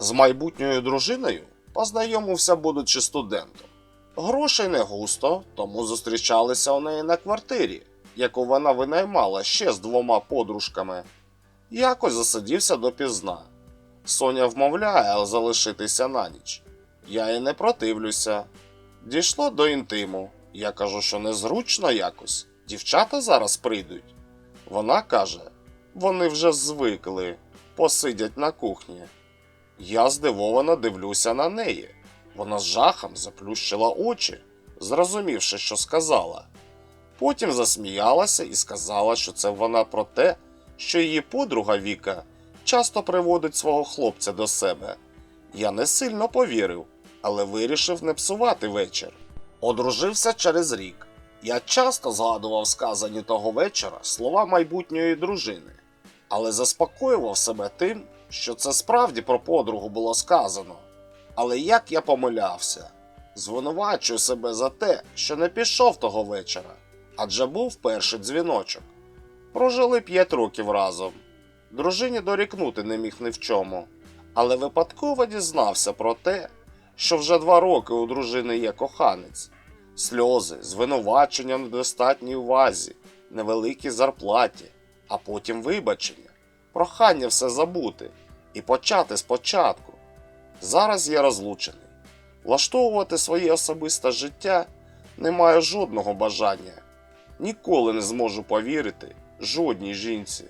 З майбутньою дружиною познайомився, будучи студентом. Грошей не густо, тому зустрічалися у неї на квартирі, яку вона винаймала ще з двома подружками. Якось засидівся допізна. Соня вмовляє залишитися на ніч. Я і не противлюся. Дійшло до інтиму. Я кажу, що незручно якось. Дівчата зараз прийдуть. Вона каже: вони вже звикли, посидять на кухні. Я здивовано дивлюся на неї. Вона з жахом заплющила очі, зрозумівши, що сказала. Потім засміялася і сказала, що це вона про те, що її подруга Віка часто приводить свого хлопця до себе. Я не сильно повірив, але вирішив не псувати вечір. Одружився через рік. Я часто згадував сказані того вечора слова майбутньої дружини, але заспокоював себе тим, що це справді про подругу було сказано. Але як я помилявся, звинувачую себе за те, що не пішов того вечора, адже був перший дзвіночок. Прожили п'ять років разом. Дружині дорікнути не міг ні в чому, але випадково дізнався про те, що вже два роки у дружини є коханець. Сльози, звинувачення в недостатній увазі, невеликій зарплаті, а потім вибачення, прохання все забути і почати спочатку. Зараз я розлучений. Влаштовувати своє особисте життя не маю жодного бажання. Ніколи не зможу повірити жодній жінці.